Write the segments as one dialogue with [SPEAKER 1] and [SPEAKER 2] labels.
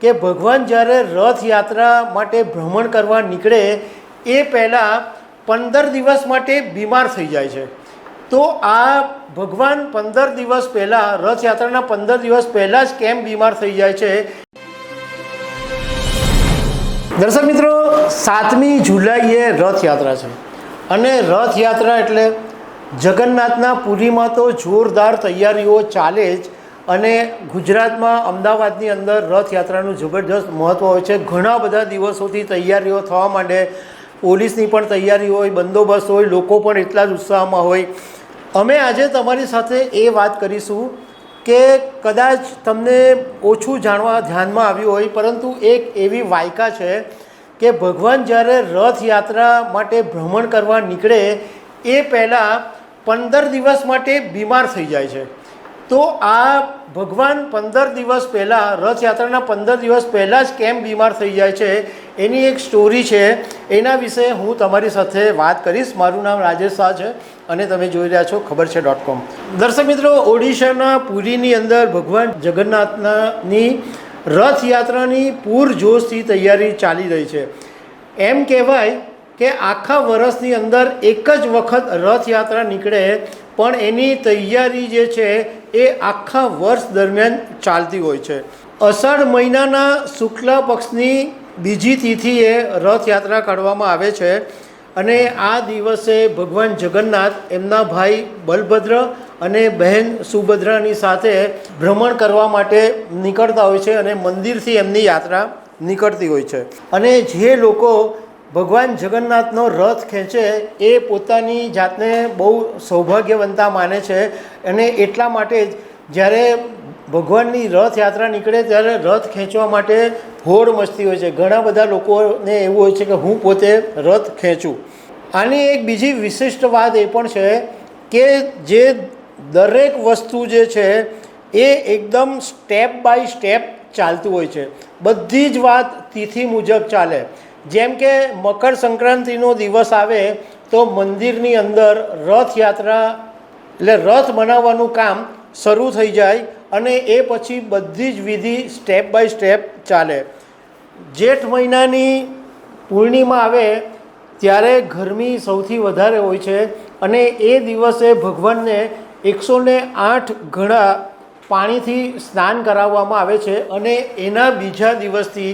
[SPEAKER 1] કે ભગવાન જ્યારે રથયાત્રા માટે ભ્રમણ કરવા નીકળે, એ પહેલાં પંદર દિવસ માટે બીમાર થઈ જાય છે. તો આ ભગવાન પંદર દિવસ પહેલાં, રથયાત્રાના પંદર દિવસ પહેલાં જ કેમ બીમાર થઈ જાય છે? દર્શક મિત્રો, સાતમી જુલાઈએ રથયાત્રા છે. અને રથયાત્રા એટલે જગન્નાથના પુરીમાં તો જોરદાર તૈયારીઓ ચાલે જ. અને ગુજરાતમાં અમદાવાદની અંદર રથયાત્રાનું જબરજસ્ત મહત્ત્વ હોય છે. ઘણા બધા દિવસોથી તૈયારીઓ થવા માંડે. પોલીસની પણ તૈયારી હોય, બંદોબસ્ત હોય, લોકો પણ એટલા જ ઉત્સાહમાં હોય. અમે આજે તમારી સાથે એ વાત કરીશું કે કદાચ તમને ઓછું જાણવા ધ્યાનમાં આવ્યું હોય, પરંતુ એક એવી વાયકા છે કે ભગવાન જ્યારે રથયાત્રા માટે ભ્રમણ કરવા નીકળે, એ પહેલાં પંદર દિવસ માટે બીમાર થઈ જાય છે. તો આ ભગવાન પંદર દિવસ પહેલાં, રથયાત્રાના પંદર દિવસ પહેલાં જ કેમ બીમાર થઈ જાય છે, એની એક સ્ટોરી છે. એના વિશે હું તમારી સાથે વાત કરીશ. મારું નામ રાજેશ શાહ છે અને તમે જોઈ રહ્યા છો ખબર છે ડોટ કોમ દર્શક મિત્રો, ઓડિશાના પુરીની અંદર ભગવાન જગન્નાથનાની રથયાત્રાની પૂરજોશથી તૈયારી ચાલી રહી છે. એમ કહેવાય કે આખા વર્ષની અંદર એક જ વખત રથયાત્રા નીકળે, પણ એની તૈયારી જે છે એ આખા વર્ષ દરમિયાન ચાલતી હોય છે. અષાઢ મહિનાના શુક્લ પક્ષની બીજી તિથિએ રથયાત્રા કાઢવામાં આવે છે અને આ દિવસે ભગવાન જગન્નાથ, એમના ભાઈ બલભદ્ર અને બહેન સુભદ્રાની સાથે ભ્રમણ કરવા માટે નીકળતા હોય છે અને મંદિરથી એમની યાત્રા નીકળતી હોય છે. અને જે લોકો ભગવાન જગન્નાથનો રથ ખેંચે એ પોતાની જાતને બહુ સૌભાગ્યવંતા માને છે અને એટલા માટે જ જ્યારે ભગવાનની રથયાત્રા નીકળે ત્યારે રથ ખેંચવા માટે હોડ મસ્તી હોય છે. ઘણા બધા લોકોને એવું હોય છે કે હું પોતે રથ ખેંચું. આની એક બીજી વિશિષ્ટ વાત એ પણ છે કે જે દરેક વસ્તુ જે છે એ એકદમ સ્ટેપ બાય સ્ટેપ ચાલતું હોય છે. બધી જ વાત તિથિ મુજબ ચાલે. જેમ કે મકર સંક્રાંતિનો દિવસ આવે તો મંદિરની અંદર રથયાત્રા એટલે રથ બનાવવાનું કામ શરૂ થઈ જાય અને એ પછી બધી જ વિધિ સ્ટેપ બાય સ્ટેપ ચાલે. જેઠ મહિનાની પૂર્ણિમા આવે ત્યારે ગરમી સૌથી વધારે હોય છે અને એ દિવસે ભગવાનને એકસો ને આઠ ઘણા પાણીથી સ્નાન કરાવવામાં આવે છે અને એના બીજા દિવસથી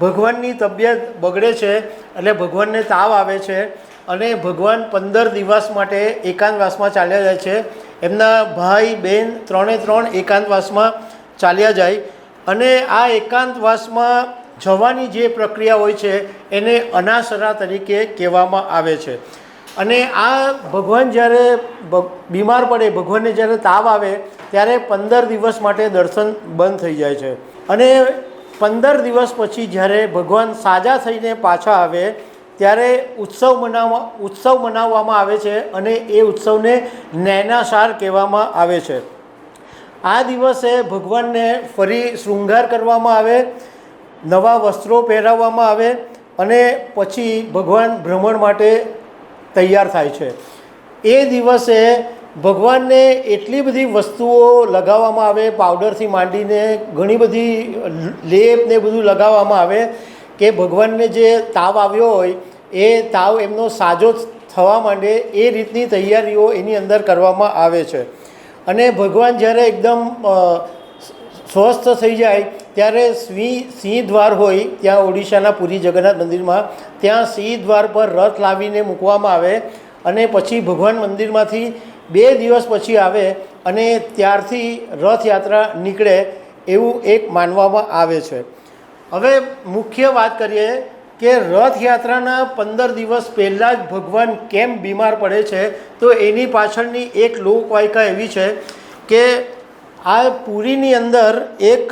[SPEAKER 1] ભગવાનની તબિયત બગડે છે એટલે ભગવાનને તાવ આવે છે અને ભગવાન પંદર દિવસ માટે એકાંતવાસમાં ચાલ્યા જાય છે. એમના ભાઈ બહેન ત્રણે ત્રણ એકાંતવાસમાં ચાલ્યા જાય અને આ એકાંતવાસમાં જવાની જે પ્રક્રિયા હોય છે એને અનાસરા તરીકે કહેવામાં આવે છે. અને આ ભગવાન જ્યારે બીમાર પડે, ભગવાનને જ્યારે તાવ આવે, ત્યારે પંદર દિવસ માટે દર્શન બંધ થઈ જાય છે. અને પંદર દિવસ પછી જ્યારે ભગવાન સાજા થઈને પાછા આવે, ત્યારે ઉત્સવ મનાવવા, ઉત્સવ મનાવવામાં આવે છે અને એ ઉત્સવને નૈનાસાર કહેવામાં આવે છે. આ દિવસે ભગવાનને ફરી શૃંગાર કરવામાં આવે, નવા વસ્ત્રો પહેરાવવામાં આવે અને પછી ભગવાન ભ્રમણ માટે તૈયાર થાય છે. એ દિવસે ભગવાનને એટલી બધી વસ્તુઓ લગાવવામાં આવે પાવડરથી માંડીને ઘણી બધી લેપ ને બધું લગાવવામાં આવે કે ભગવાનને જે તાવ આવ્યો હોય, એ તાવ એમનો સાજો થવા માંડે એ રીતની તૈયારીઓ એની અંદર કરવામાં આવે છે. અને ભગવાન જ્યારે એકદમ સ્વસ્થ થઈ જાય, ત્યારે સિંહ સિંહ દ્વાર હોય, ત્યાં ઓડિશાના પુરી જગન્નાથ મંદિરમાં, ત્યાં સિંહ દ્વાર પર રથ લાવીને મૂકવામાં આવે અને પછી ભગવાન મંદિરમાંથી બે દિવસ પછી આવે અને ત્યારથી રથયાત્રા નીકળે એવું એક માનવામાં આવે છે. હવે મુખ્ય વાત કરીએ કે રથયાત્રાના પંદર દિવસ પહેલાં જ ભગવાન કેમ બીમાર પડે છે, તો એની પાછળની એક લોકવાયકા એવી છે કે આ પુરીની અંદર એક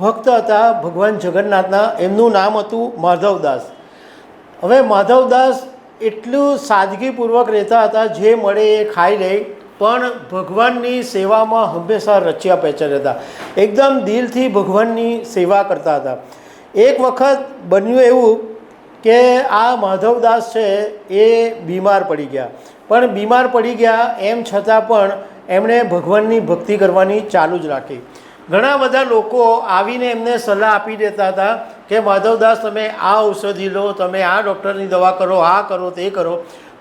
[SPEAKER 1] ભક્ત હતા ભગવાન જગન્નાથના, એમનું નામ હતું માધવદાસ. હવે માધવદાસ એટલું સાદગીપૂર્વક રહેતા હતા, જે મળે એ ખાઈ લે, પણ ભગવાનની સેવામાં હંમેશા રચ્યા પેચર હતા એકદમ દિલથી ભગવાનની સેવા કરતા હતા. એક વખત બન્યું એવું કે આ માધવદાસ છે એ બીમાર પડી ગયા. પણ બીમાર પડી ગયા એમ છતાં પણ એમણે ભગવાનની ભક્તિ કરવાની ચાલુ જ રાખી. ઘણા બધા લોકો આવીને એમને સલાહ આપી દેતા હતા કે માધવદાસ, તમે આ ઔષધિ લો, તમે આ ડૉક્ટરની દવા કરો, આ કરો, તે કરો.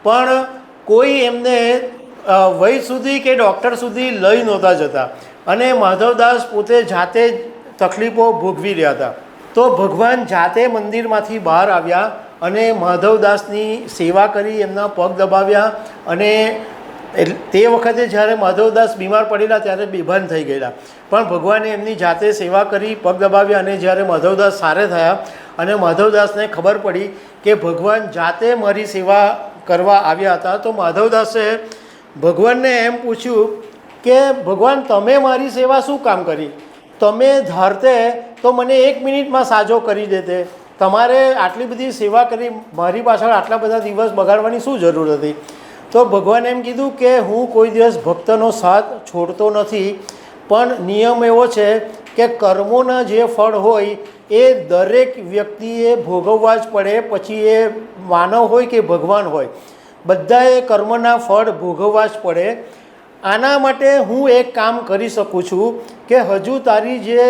[SPEAKER 1] પણ કોઈ એમને વય સુધી કે ડૉક્ટર સુધી લઈ નહોતા જતા. અને માધવદાસ પોતે જાતે તકલીફો ભોગવી રહ્યા હતા. તો ભગવાન જાતે મંદિરમાંથી બહાર આવ્યા અને માધવદાસની સેવા કરી, એમના પગ દબાવ્યા અને એટલે તે વખતે જ્યારે માધવદાસ બીમાર પડેલા ત્યારે બેભાન થઈ ગયેલા. પણ ભગવાને એમની જાતે સેવા કરી, પગ દબાવ્યા અને જ્યારે માધવદાસ સારે થયા અને માધવદાસને ખબર પડી કે ભગવાન જાતે મારી સેવા કરવા આવ્યા હતા, તો માધવદાસે ભગવાનને એમ પૂછ્યું કે, ભગવાન, તમે મારી સેવા શું કામ કરી? તમે ધારતે તો મને એક મિનિટમાં સાજો કરી દેતે. તમારે આટલી બધી સેવા કરી, મારી પાછળ આટલા બધા દિવસ બગાડવાની શું જરૂર હતી? તો ભગવાને એમ કીધું કે હું કોઈ દિવસ ભક્તનો સાથ છોડતો નથી, પણ નિયમ એવો છે કે કર્મોના જે ફળ હોય એ દરેક વ્યક્તિએ ભોગવવા જ પડે, પછી એ માનવ હોય કે ભગવાન હોય. બધાએ કર્મના ફળ ભોગવવા જ પડે. આના માટે હું એક કામ કરી શકું છું કે હજુ તારી જે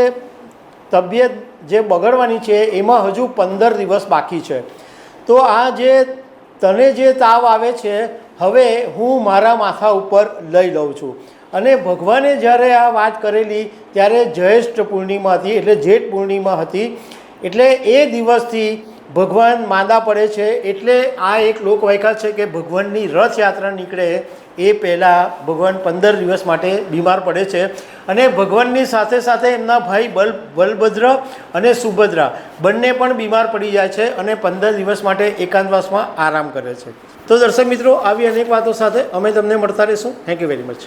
[SPEAKER 1] તબિયત જે બગડવાની છે, એમાં હજુ પંદર દિવસ બાકી છે. તો આ જે તને જે તાવ આવે છે હવે હું મારા માથા ઉપર લઈ લઉં છું. અને ભગવાને જ્યારે આ વાત કરેલી, ત્યારે જ્યેષ્ઠ પૂર્ણિમા હતી એટલે જેઠ પૂર્ણિમા હતી, એટલે એ દિવસથી ભગવાન માંદા પડે છે, એટલે આ એક લોકવાયકા છે કે ભગવાનની રથયાત્રા નીકળે એ પહેલાં ભગવાન પંદર દિવસ માટે બીમાર પડે છે અને ભગવાનની સાથે સાથે એમના ભાઈ બલ બલભદ્ર અને સુભદ્રા બંને પણ બીમાર પડી જાય છે અને પંદર દિવસ માટે એકાંતવાસમાં આરામ કરે છે. તો દર્શક મિત્રો, આવી અનેક વાતો સાથે અમે તમને મળતા રહીશું. Thank you very much